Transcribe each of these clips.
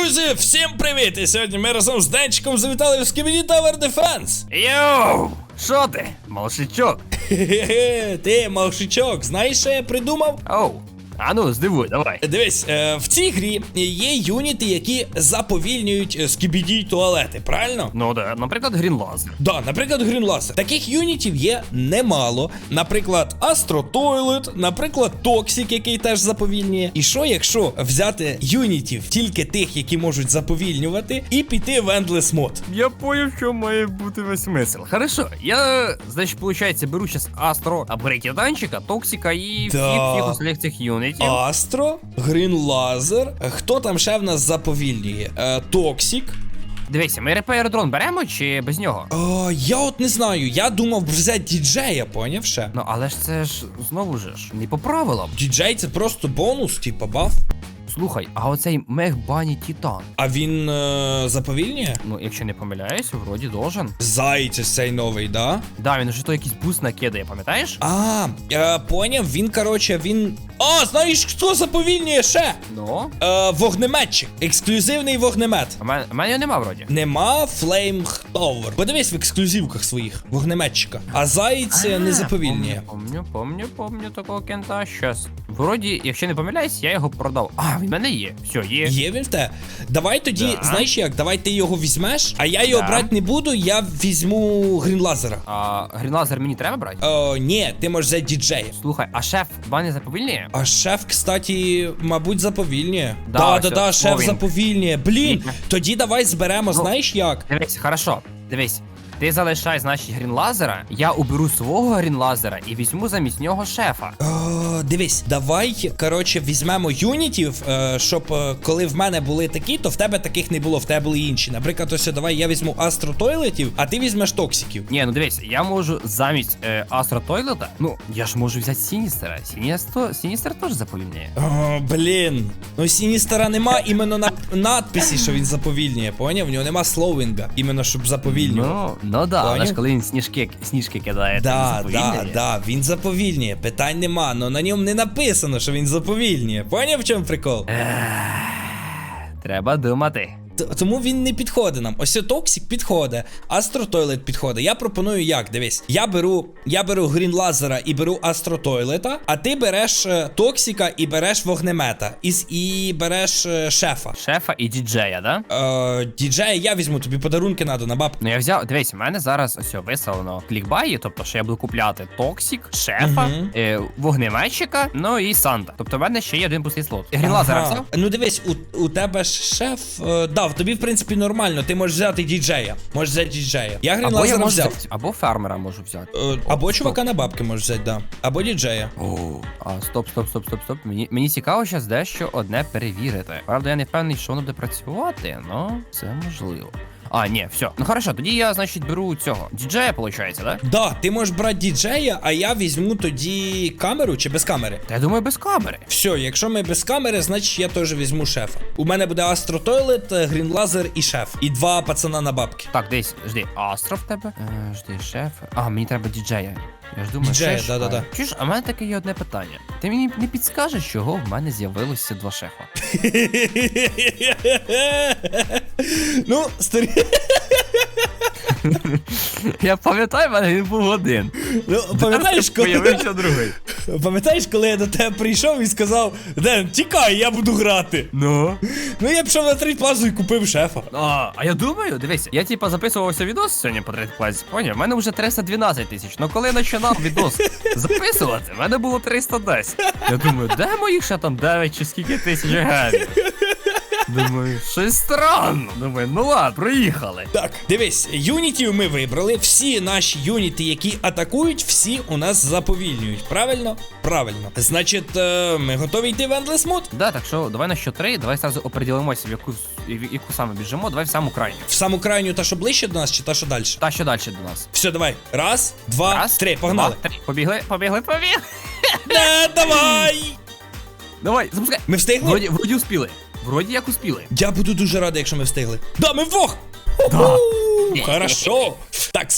Друзі, всім привіт! І сьогодні ми разом з Денчиком завітали в Skibidi Tower Defense. Йоу! Що ти? Малшичок? Ти, малшичок, знаєш, що я придумав? Оу. А ну, здивуй, давай. Дивись, е, в цій грі є юніти, які заповільнюють е, скібіді туалети, правильно? Ну да, наприклад, Грінлазер. Да, наприклад, Грінласер. Таких юнітів є немало. Наприклад, Astro Toilet, наприклад, Toxic, який теж заповільнює. І що, якщо взяти юнітів тільки тих, які можуть заповільнювати, і піти в Endless Mode? Я поняв, що має бути весь смисл. Хорошо, я, значить, получається, беру зараз Астро, Абрикіданчика, Токсика і Да. всіх всіх цих юнітів. Астро, Грин Лазер. Хто там ще в нас заповільнює? Е, Токсік. Дивися, ми репейр дрон беремо чи без нього? О, я от не знаю. Я думав взяти діджея, поняв ще? Ну, але ж це ж знову ж не по правилам. Діджей це просто бонус, типа баф. Слухай, а оцей мех бані Титан. А він е, заповільнює? Ну, якщо не помиляюсь, вроді должен. Зайць ось цей новий, да? Да, він вже то якийсь буст накидає, пам'ятаєш? А, я поняв, він, короче, він. А, знаєш, хто заповільнює ще? Ну. Е, вогнеметчик. Ексклюзивний вогнемет. А мене, а мене його нема вроді. Нема Tower. Подивись в ексклюзивках своїх вогнеметчика. А зайць е, не заповільнює. Помню, помню, помню такого кента. Щас. Вроді, якщо не помиляюсь, я його продав. А, в мене є. Все, є. Є він в те. Давай тоді, Да. знаєш як, давай ти його візьмеш, а я його Да. брати не буду, я візьму грінлазера. А грінлазер мені треба брати? О, ні, ти можеш взяти діджея. Слухай, а шеф бани заповільнює? А шеф, кстати, мабуть, заповільнює. Да, Да, да, да, шеф заповільнює. Блін, тоді давай зберемо, Ну. знаєш як? Дивись, хорошо, дивись. Ти залишай, значить, грінлазера, я уберу свого грінлазера і візьму замість нього шефа. О, дивись, давай, коротше, візьмемо юнітів, е, щоб е, коли в мене були такі, то в тебе таких не було, в тебе були інші. Наприклад, ось давай я візьму Астро Тойлетів, а ти візьмеш токсиків. Ні, ну дивись, я можу замість е, астротойлета, ну, я ж можу взяти Сіністера. Сіністер, Сіністер теж заповільняє. О, блін. Ну Сіністера нема іменно на надписі, що він заповільнює, поняв? В нього нема слоуінга, іменно щоб заповільнював. Ну, ну да, але ж коли він сніжки, сніжки кидає, то він Да, да, він заповільнює, питань нема, але на ньому не написано, що він заповільнює. Поняв в чому прикол? Треба думати. Тому він не підходить нам. Ось Токсік підходить, Астро Тойлет підходить. Я пропоную як, дивись. Я беру, я беру Грін Лазера і беру Астро Тойлета, а ти береш е, Токсіка і береш вогнемета. І, і береш е, шефа. Шефа і діджея, да? Е, діджея я візьму, тобі подарунки надо на бабки. Ну я взяв, дивись, у мене зараз ось виставлено клікбаї, тобто що я буду купляти Токсік, шефа, Мгм. е, вогнеметчика, ну і Санта. Тобто в мене ще є один пустий слот. Грінлазера взяв? Ну дивись, у, у тебе ж шеф. Е, да, в тобі, в принципі, нормально. Ти можеш взяти діджея. Можеш взяти діджея. Я Грін Або я Лазера можу взяв. взяти, або фермера можу взяти. Е, або чувака на бабки можеш взяти, да. Або діджея. О, а стоп, стоп, стоп, стоп, стоп. Мені, мені цікаво зараз дещо одне перевірити. Правда, я не впевнений, що воно буде працювати, але це можливо. А, ні, все. Ну хорошо, тоді я, значить, беру цього. Діджея, виходить, да? Да, ти можеш брати діджея, а я візьму тоді камеру чи без камери. Та я думаю, без камери. Все, якщо ми без камери, значить я теж візьму шефа. У мене буде Астро Тойлет, Грін Лазер і шеф. І два пацана на бабки. Так, десь, жди, Астро в тебе. Е, жди, шеф. А, мені треба діджея. Я ж думаю, Діджея, да-да-да. Чуєш, а в мене таке є одне питання. Ти мені не підскажеш, чого в мене з'явилося два шефа? ну, старі. Я пам'ятаю, в мене він був один. Ну, пам'ятаєш, коли... Появився другий. Пам'ятаєш, коли я до тебе прийшов і сказав: Ден, тікай, я буду грати. Ну. Ну я пішов на треть плазу і купив шефа. А, а я думаю, дивися, я типа записувався відос сьогодні по третій класі, поняв? У мене вже 312 тисяч. Ну коли я починав відос записувати, в мене було 310. Я думаю, де моїх ще там 9 чи скільки тисяч гемів? Думаю, щось странно. Думаю, ну ладно, проїхали. Так, дивись, юнітів ми вибрали. Всі наші юніти, які атакують, всі у нас заповільнюють. Правильно? Правильно. Значить, е, ми готові йти в Endless Mode? Да, так що давай на що три, давай зразу оприділимося, в яку, в яку саме біжимо, давай в саму крайню. В саму крайню та, що ближче до нас, чи та, що далі? Та що далі до нас? Все, давай. Раз, два, Раз, три, погнали. Два, три. Побігли, побігли, побігли. Не, давай! Давай, запускай. Ми встигли? Вроді, вроді успіли. Вроді як успіли. Я буду дуже радий, якщо ми встигли. Да, ми вдвох! Да. Хорошо! Так,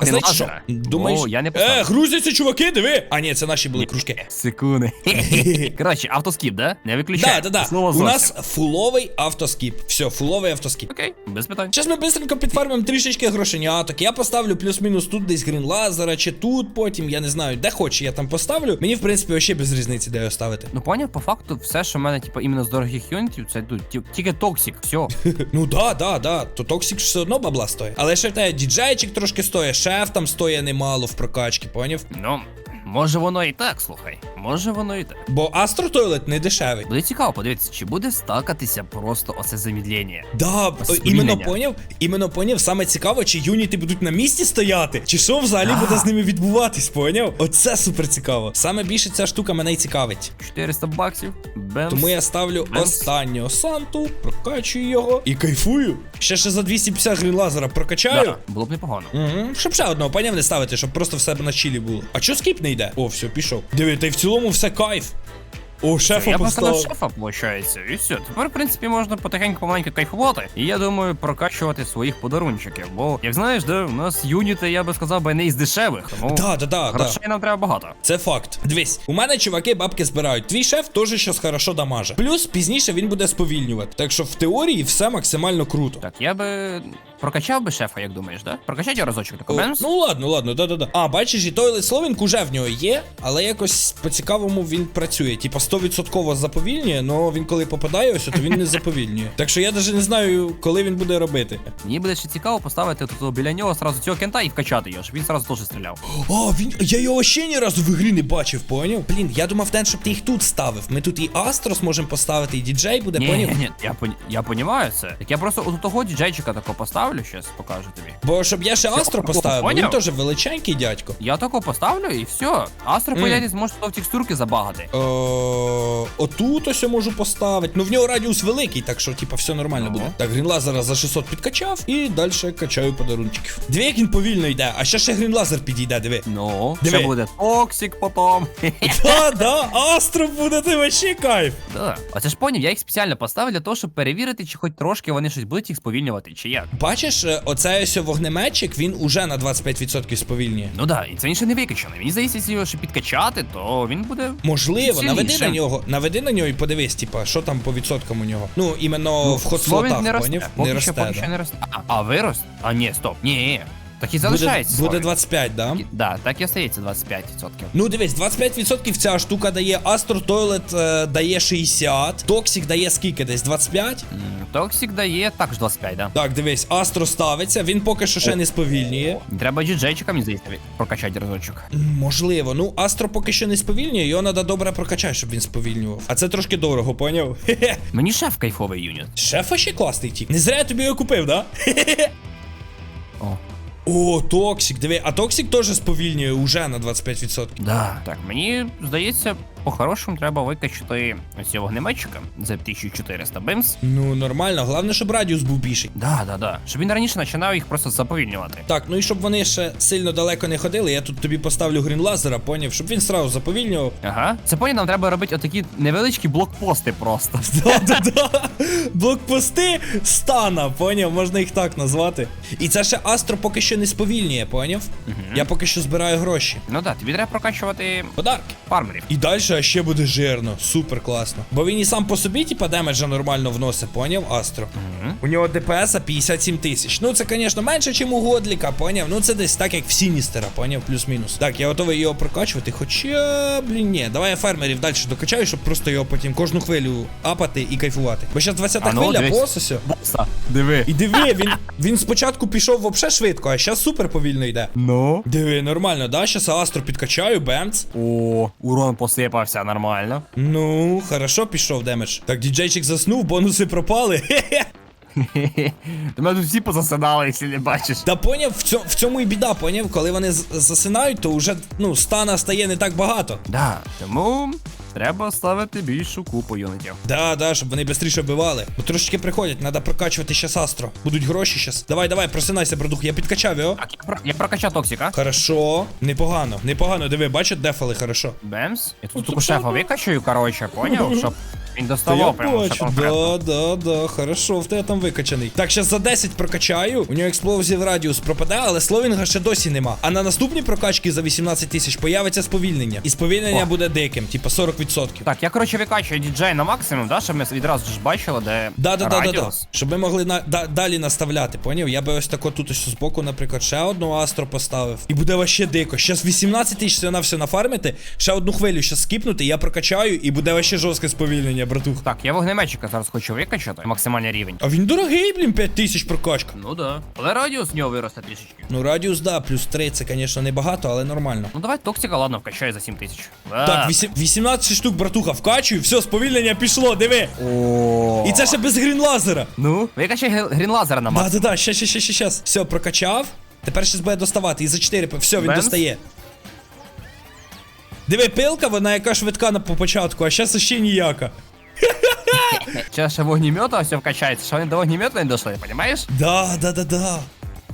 знаєш що? Думаєш? О, я не е, грузяться чуваки, диви! А ні, це наші були кружки. Секунди. Коротше, автоскіп, да? Не виключай. Да, да, да. У нас фуловий автоскіп. Все, фуловий автоскіп. Окей, без питань. Зараз ми бистренько підфармимо трішечки грошеняток. Я поставлю плюс-мінус тут десь грін лазера, чи тут потім, я не знаю, де хоч я там поставлю. Мені, в принципі, вообще без різниці, де його ставити. Ну поняв, по факту, все, що в мене, типу, іменно з дорогих юнітів, це тут тільки токсик, все. Ну да, да, да. То Токсик все одно бабла стоїть. Але ще тебе діджейчик трошки стоїть, шеф там стоїть немало в прокачці, поняв? Ну, може воно і так, слухай. Може воно і так. Бо Астро Тойлет не дешевий. Буде цікаво подивитися, чи буде стакатися просто оце замідлення. Да, о, Сповільнення. іменно поняв, іменно поняв, саме цікаво, чи юніти будуть на місці стояти, чи що взагалі Да. буде з ними відбуватись, поняв? Оце супер цікаво. Саме більше ця штука мене й цікавить. 400 баксів. Бемс. Тому я ставлю Бемс. останнього санту, прокачую його і кайфую. Ще ще за 250 гривень лазера прокачаю. Да, було б непогано. Угу. Щоб ще одного поняв не ставити, щоб просто в себе на чилі було. А чо скіп не йде? О, все, пішов. Диви, та й в цілому все кайф. О, шефа Я поставив поставив. шефа, виходить, і все. Тепер, в принципі, можна потихеньку помаленьку кайфувати. І я думаю, прокачувати своїх подарунчиків. Бо, як знаєш, де у нас юніти, я би сказав, би не із дешевих. Тому Да, да, да, да. нам треба багато. Це факт. Дивись, у мене чуваки бабки збирають. Твій шеф теж щось хорошо дамаже. Плюс пізніше він буде сповільнювати. Так що в теорії все максимально круто. Так, я би прокачав би шефа, як думаєш, да? Прокачать я разочок О, тако? Ну ладно, ладно, да-да-да. А, бачиш, і той Словінк уже в нього є, але якось по-цікавому він працює. Типа 100% заповільнює, але він коли попадає ось, то він не заповільнює. Так що я навіть не знаю, коли він буде робити. Мені буде ще цікаво поставити тут біля нього сразу цього кента і вкачати його, щоб він сразу теж стріляв. А, він. Я його ще ні разу в ігрі не бачив, поняв? Блін, я думав, Ден, щоб ти їх тут ставив. Ми тут і Астрос можемо поставити, і діджей буде, поняв? ні, ні, я, пон... я понімаю це. Так я просто от того діджейчика тако поставлю, щас покажу тобі. Бо щоб я ще Астро поставив, бо він поняв? теж величенький дядько. Я тако поставлю і все. Астро Мгм. mm. зможе в текстурки забагати. Е, отут ось я можу поставити. Ну в нього радіус великий, так що, типа, все нормально Ну. буде. Так, грінлазера за 600 підкачав і далі качаю подарунчиків. Диви, як він повільно йде, а ще ще грінлазер підійде, диви. Ну, Диви. ще буде токсик потом. Да, да, Астро буде, ти вообще кайф. да. А це ж поняв, я їх спеціально поставив для того, щоб перевірити, чи хоч трошки вони щось будуть їх сповільнювати, чи як. Бачиш, е, оцей ось вогнеметчик, він уже на 25% сповільнює. Ну да, і це ще не викачаний. Мені здається, якщо його ще підкачати, то він буде. Можливо, наведи на нього, наведи на нього і подивись, типа, що там по відсоткам у нього. Ну, іменно Ну, в ход хотслотах, він поняв? Не росте, поки не росте. А, а вирос? А ні, стоп. Ні. Так і Буде, залишається. буде Славік. 25, да? Да, так і остається 25%. Ну дивись, 25% ця штука дає, Astro Toilet е, дає 60, Toxic дає скільки десь 25? М, Токсик дає також 25, да. Так, дивись, Astro ставиться, він поки що ще не сповільнює. Треба діджейчика, мені здається, прокачати разочок. М, Можливо, ну Astro поки що не сповільнює, його треба добре прокачати, щоб він сповільнював. А це трошки дорого, поняв? Хе-хе. Мені шеф кайфовий юніт. Шефа ще класний тік. Не зря я тобі його купив, да? О, Токсик, диви, а Токсик теж сповільнює уже на 25%. да. Так, мені здається, по-хорошому треба викачати цього вогнеметчика за 1400 бимс. Ну, нормально, головне, щоб радіус був більший. Да, да, да. Щоб він раніше починав їх просто заповільнювати. Так, ну і щоб вони ще сильно далеко не ходили, я тут тобі поставлю грін лазера, поняв, щоб він сразу заповільнював. Ага. Це поні нам треба робити отакі невеличкі блокпости просто. Да-да-да. Блокпости стана, поняв, можна їх так назвати. І це ще Астро поки що не сповільнює, поняв? Я поки що збираю гроші. Ну да, тобі треба прокачувати Подарки. фармерів. І далі ще буде жирно, супер класно. Бо він і сам по собі, типа, демеджа нормально вносить, поняв, Астро. У нього ДПС 57 тисяч. Ну це, звісно, менше, ніж у Годліка, поняв? Ну це десь так, як в Сіністера, поняв, плюс-мінус. Так, я готовий його прокачувати, хоча, блін, ні, давай я фермерів далі докачаю, щоб просто його потім кожну хвилю апати і кайфувати. Бо зараз 20 А ну, хвиля, дивись. бос. Боса, диви. І диви, він, він спочатку пішов вообще швидко, а зараз супер повільно йде. Ну. Диви, нормально, да? Щас Астро підкачаю, бемц. О, урон посипався нормально. Ну, хорошо пішов демедж. Так, діджейчик заснув, бонуси пропали. Хе-хе. Ти мене тут всі позасинали, якщо не бачиш. Та поняв, в цьому, в цьому і біда, поняв, коли вони з- засинають, то вже ну, стана стає не так багато. Да, тому треба ставити більшу купу юнітів. Да, да, щоб вони швидше вбивали. Бо трошечки приходять, треба прокачувати щас Астро. Будуть гроші щас. Давай, давай, просинайся, братух, я підкачав його. Так, я, про... я прокачав токсика. Хорошо, непогано, непогано, диви, бачиш, дефали, хорошо. Бемс. Я тут тупо шефа викачаю, короче, поняв? Щоб Він Та я доставав прямо все бачу, конкретно. да, да, да, хорошо, в тебе там викачаний. Так, зараз за 10 прокачаю, у нього експлозів радіус пропаде, але словінга ще досі нема. А на наступній прокачці за 18 тисяч появиться сповільнення. І сповільнення О. буде диким, типа 40%. Так, я коротше викачую діджей на максимум, да, щоб ми відразу ж бачили, де Да, да, да, да, да. радіус. Щоб ми могли на, да, далі наставляти, поняв? Я би ось тако тут ось збоку, наприклад, ще одну астро поставив. І буде вообще дико. Щас 18 тисяч на все нафармити, ще одну хвилю щас скіпнути, я прокачаю, і буде вообще жорстке сповільнення, братух. Так, я вогнеметчика зараз хочу викачати, максимальний рівень. А він дорогий, блін, 5 тисяч прокачка. Ну да. Але радіус в нього виросте трішечки. Ну, радіус, да, плюс 3, це, звісно, небагато, але нормально. Ну давай токсика, ладно, вкачаю за 7 тисяч. Так, вісім- 18 штук, братуха, вкачую, все, сповільнення пішло, диви. О. І це ще без грінлазера. Ну, викачай грі- грінлазера на Да, максимум. да, да, ще, ще, ще, ще, щас. Все, прокачав. Тепер щас буде доставати. І за 4, все, він достає. Диви, пилка, вона яка швидка на по початку, а щас ще ніяка. Зараз ще а все вкачается, что они до огнемета не дошли, понимаешь? Да, да, да, да.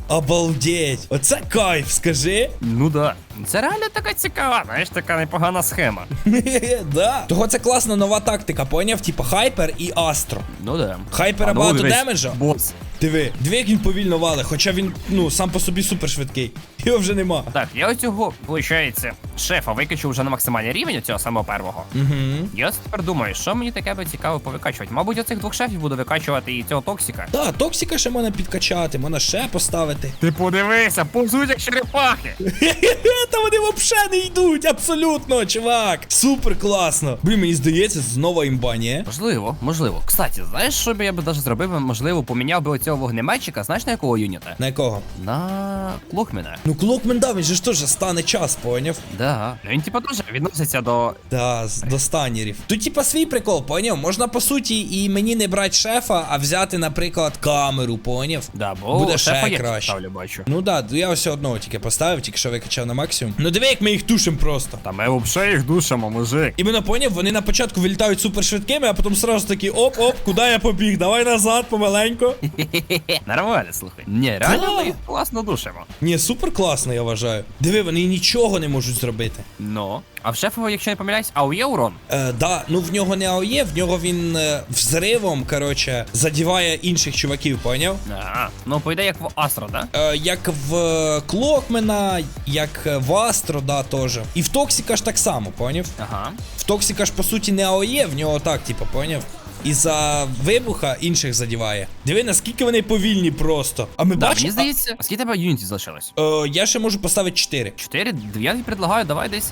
Обалдеть. Оце кайф, скажи. Ну да. Це реально така цікава, знаєш, така непогана схема. да. Того це класна нова тактика, поняв? Типа хайпер і астро. Ну да. Хайпера А ну, багато дивись, демеджа. Бос. Диви, диви, як він повільно валить, хоча він, ну, сам по собі супер швидкий. Його вже нема. Так, я оцього, виходить, шефа викачу вже на максимальний рівень цього самого первого. Угу. Я тепер думаю, що мені таке би цікаво повикачувати. Мабуть, оцих двох шефів буду викачувати і цього токсика. Да, токсика ще можна підкачати, можна ще поставити. Ти подивися, повзуть як черепахи. Та вони взагалі не йдуть, абсолютно, чувак. Супер класно. Блін, мені здається, знову імба, ні? Можливо, можливо. Кстати, знаєш, що би я би даже зробив? Можливо, поміняв би оцього вогнеметчика, знаєш на якого юніта? На якого? На Клокмена. Ну, Клокмен, да, він же ж теж стане час, поняв? Да. Ну він типа дуже відноситься до. Да, з- до станерів. Тут, типа, свій прикол, поняв? Можна, по суті, і мені не брати шефа, а взяти, наприклад, камеру, поняв? Да, бо Буде шефа ще я краще. ставлю, бачу. Ну да, я ось одного тільки поставив, тільки що викачав на максимум. Ну диви, як ми їх тушимо просто. Та ми взагалі їх душимо, мужик. Іменно поняв, вони на початку вилітають супер швидкими, а потім сразу такі оп-оп, куди я побіг? Давай назад, помаленько. Нормально, слухай. Ні, реально ми їх класно душимо. Ні, супер класно, я вважаю. Диви, вони нічого не можуть зробити. Ну. А в шефа, якщо не помиляюсь, а є урон? Е, да, ну в нього не АОЄ, в нього він е, взривом, короче, задіває інших чуваків, поняв? А, ну по ідеї як в Астро, да? Е, як в Клокмена, як е, в Астро, да, теж. І в Токсіка ж так само, поняв? Ага. В Токсіка ж по суті не АОЄ, в нього так, типу, поняв? І за вибуха інших задіває. Диви, наскільки вони повільні просто. А ми Да, бачимо. мені здається, а скільки тебе юнітів залишилось? Е, я ще можу поставити 4. Чотири? Я тобі предлагаю, давай десь.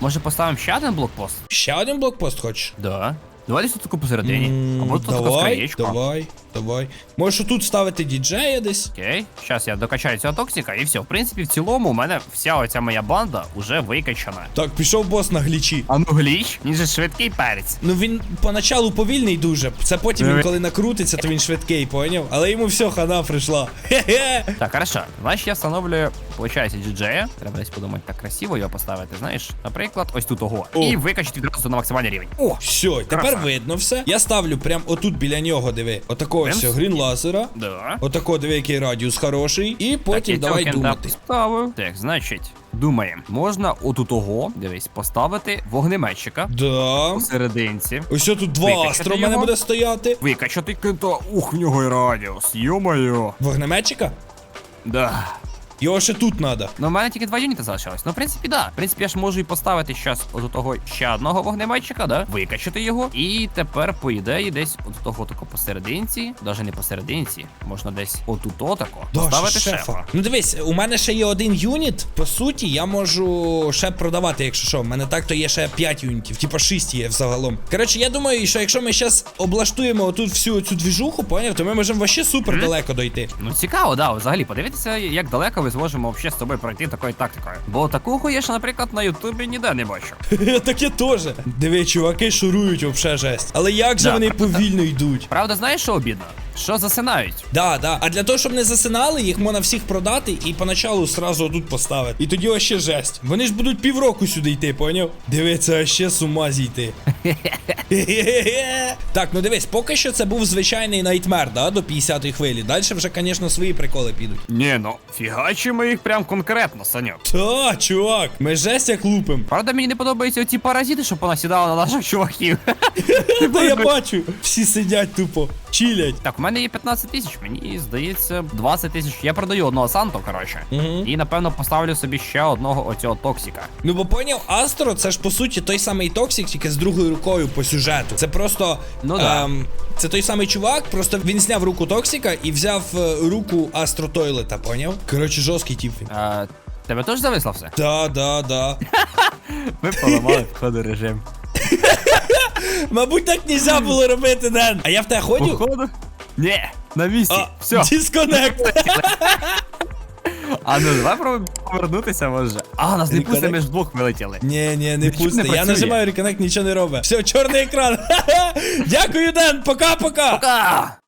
Може поставимо ще один блокпост? Ще один блокпост хочеш? Да. Давай десь тут таку посередині. М, Або тут давай, краєчко. давай, давай. Можеш тут ставити діджея десь. Окей, зараз я докачаю цього токсика і все. В принципі, в цілому у мене вся оця моя банда вже викачана. Так, пішов бос на глічі. А ну гліч, він же швидкий перець. Ну він поначалу повільний дуже. Це потім він коли накрутиться, то він швидкий, поняв? Але йому все, хана прийшла. Хе-хе. Так, хорошо. Значить, я встановлюю, виходить, діджея. Треба десь подумати так красиво його поставити. Знаєш, наприклад, ось тут ого. О. І викачати відразу на максимальний рівень. О! Все, тепер Краса. видно все. Я ставлю прям отут біля нього, диви. Отакого Все, грін лазера. Да. Отако, диви, який радіус хороший. І потім так, давай думати. Ставив. Так, значить, думаємо. Можна отут того, дивись, поставити вогнеметчика Да. посерединці. Ось тут два астро в мене буде стояти. Викачати кента. Ух, в нього і радіус. Йо-моє. Вогнеметчика? Да. Його ще тут треба. Ну, в мене тільки два юніти залишилось. Ну, в принципі, да. В принципі, я ж можу і поставити щас от того ще одного вогнеметчика, да? Викачати його. І тепер, по ідеї, десь от того тако посерединці, навіть не посерединці, можна десь отут отако поставити шефа. Ну дивись, у мене ще є один юніт. По суті, я можу ще продавати, якщо що. У мене так то є ще 5 юнітів, типа 6 є взагалом. Коротше, я думаю, що якщо ми зараз облаштуємо отут всю цю двіжуху, поняв, то ми можемо вообще супер далеко дойти. Ну цікаво, да, взагалі подивитися, як далеко ми зможемо взагалі з тобою пройти такою тактикою. Бо такого я ж, наприклад, на Ютубі ніде не бачу. Таке теж. Диви, чуваки шурують вообще жесть. Але як же Да, вони повільно йдуть? Правда, знаєш, що обідно? Що засинають? Да, да. А для того, щоб не засинали, їх можна всіх продати і поначалу сразу тут поставити. І тоді ще жесть. Вони ж будуть півроку сюди йти, поняв? Дивиться, а ще з ума зійти. так, ну дивись, поки що це був звичайний найтмер, да, до 50-ї хвилі. Далі вже, звісно, свої приколи підуть. Ні, ну фігачимо їх прям конкретно, Саньок. Та, чувак, ми жесть як лупим. Правда, мені не подобаються оці паразити, що понасідали на наших чуваків. Та я бачу, всі сидять тупо, чилять. Так, мене є 15 тисяч, мені здається, 20 тисяч. Я продаю одного Санто, коротше. Мгм. І напевно поставлю собі ще одного оцього токсика. Ну бо поняв, Астро це ж по суті той самий Токсик, тільки з другою рукою по сюжету. Це просто. Ну да. ем, це той самий чувак, просто він зняв руку Токсика і взяв е, руку Астро Тойлета, поняв? Коротше, жорсткий тип він. Е, тебе теж зависло все? Да, да, да. Ви поламали входу режим. Мабуть, так нельзя було робити, Ден. А я в тебе ходю? Походу? Ні, на місці. А, Все. Дисконект. А ну давай пробуємо повернутися, може. А, нас не Reconnect? пусти, ми ж вдвох вилетіли. Ні, ні, не Нічого не пусти. Я працює. нажимаю реконект, нічого не робить. Все, чорний екран. Дякую, Ден. Пока-пока. Пока!